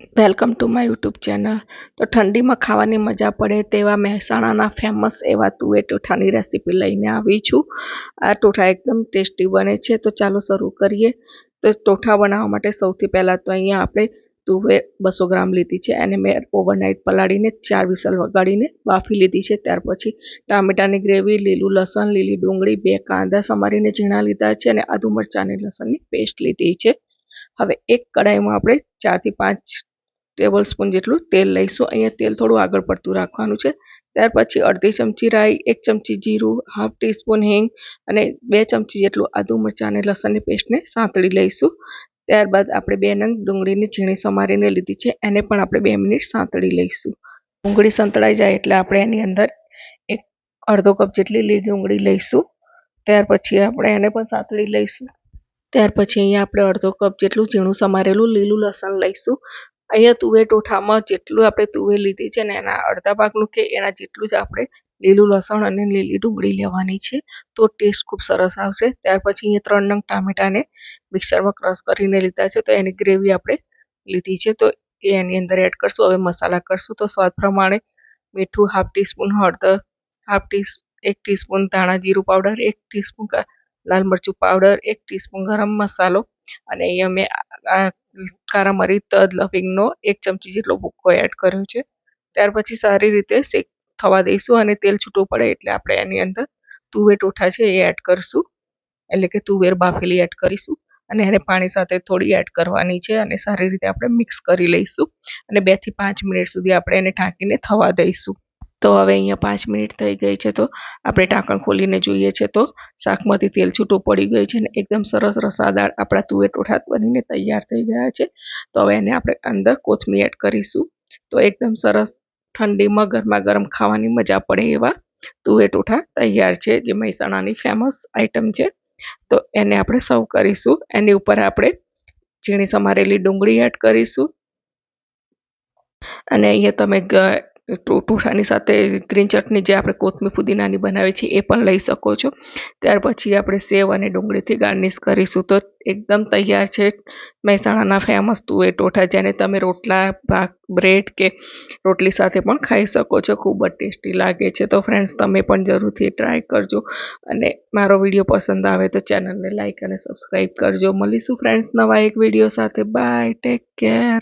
Welcome to my YouTube channel. તો ઠંડીમાં ખાવાની મજા પડે તેવા મહેસાણાના ફેમસ એવા તુવેર ટોઠાની રેસીપી લઈને આવી છું. આ ટોઠા એકદમ ટેસ્ટી બને છે. તો ચાલો શરૂ કરીએ. તો ટોઠા બનાવવા માટે સૌથી પહેલાં તો અહીંયા આપણે તુવેર બસો ગ્રામ લીધી છે. અને મેં ઓવરનાઇટ પલાળીને ચાર વિસલ વગાડીને બાફી લીધી છે. ત્યાર પછી ટામેટાની ગ્રેવી, લીલું લસણ, લીલી ડુંગળી, બે કાંદા સમારીને ઝીણા લીધા છે અને આદુ મરચાંની લસણની પેસ્ટ લીધી છે. હવે એક કડાઈમાં આપણે ચારથી પાંચ ટેબલ સ્પૂન જેટલું તેલ લઈશું. અહીંયા તેલ થોડું આગળ પડતું રાખવાનું છે. ત્યાર પછી અડધી ચમચી રાઈ, એક ચમચી જીરું, હાફ ટીસ્પૂન હિંગ અને બે ચમચી જેટલું આદુ મરચાં અને લસણની પેસ્ટને સાંતળી લઈશું. ત્યારબાદ આપણે બે નંગ ડુંગળીની ઝીણી સમારીને લીધી છે. એને પણ આપણે બે મિનિટ સાંતળી લઈશું. ડુંગળી સંતળાઈ જાય એટલે આપણે એની અંદર એક અડધો કપ જેટલી લીલી ડુંગળી લઈશું. ત્યાર પછી આપણે એને પણ સાંતળી લઈશું. ત્યાર પછી અહીંયા આપણે અડધો કપ જેટલું ઝીણું સમારેલું લીલું લસણ લઈશું. અહીંયા તુવેર ટોઠામાં જેટલું આપણે તુવેર લીધી છે ને એના અડધા ભાગનું કે એના જેટલું જ આપણે લીલું લસણ અને લીલી ડુંગળી લેવાની છે, તો ટેસ્ટ ખૂબ સરસ આવશે. ત્યાર પછી અહીંયા ત્રણ નંગ ટામેટાને મિક્સરમાં ક્રશ કરીને લીધા છે, તો એની ગ્રેવી આપણે લીધી છે. તો એ એની અંદર એડ કરશું. હવે મસાલા કરશું. તો સ્વાદ પ્રમાણે મીઠું હાફ ટીસ્પૂન, હળદર, હાફ ટી એક ટીસ્પૂન ધાણા જીરું પાવડર, એક ટીસ્પૂન લાલ મરચું પાવડર એક ટીસ્પૂન ગરમ મસાલો અને અહીંયા મેં કારા મરી તદ લવિંગનો એક ચમચી જેટલો ભૂક્કો એડ કર્યો છે. ત્યાર પછી સારી રીતે શેક થવા દઈશું અને તેલ છૂટું પડે એટલે આપણે એની અંદર તુવેર ટોઠા છે એ એડ કરીશું. એટલે કે તુવેર બાફેલી એડ કરીશું અને એને પાણી સાથે થોડી એડ કરવાની છે અને સારી રીતે આપણે મિક્સ કરી લઈશું અને બેથી પાંચ મિનિટ સુધી આપણે એને ઢાંકીને થવા દઈશું. તો હવે અહીંયા પાંચ મિનિટ થઈ ગઈ છે તો આપણે ઢાંકણ ખોલીને જોઈએ છે તો શાકમાંથી તેલ છૂટું પડી ગયું છે અને એકદમ સરસ રસાદાર આપણા તુવેર ટોઠા બનીને તૈયાર થઈ ગયા છે. તો હવે એને આપણે અંદર કોથમીર એડ કરીશું. તો એકદમ સરસ ઠંડીમાં ગરમા ગરમ ખાવાની મજા પડે એવા તુવેર ટોઠા તૈયાર છે, જે મહેસાણાની ફેમસ આઈટમ છે. તો એને આપણે સર્વ કરીશું. એની ઉપર આપણે ઝીણી સમારેલી ડુંગળી એડ કરીશું. અને અહીંયા તમે ટોઠાની સાથે ગ્રીન ચટણી જે આપણે કોથમીર ફુદીનાની બનાવી છે એ પણ લઈ શકો છો. ત્યાર પછી આપણે સેવ અને ડુંગળીથી ગાર્નિશ કરીશું. તો એકદમ તૈયાર છે. મહેસાણાના ફેમસ તુવેર ટોઠા, જેને તમે રોટલા, ભાત બ્રેડ કે રોટલી સાથે પણ ખાઈ શકો છો. ખૂબ જ ટેસ્ટી લાગે છે. તો ફ્રેન્ડ્સ તમે પણ જરૂરથી ટ્રાય કરજો. અને મારો વીડિયો પસંદ આવે તો ચેનલને લાઇક અને સબસ્ક્રાઈબ કરજો. મળીશું ફ્રેન્ડ્સ નવા એક વીડિયો સાથે. Bye take care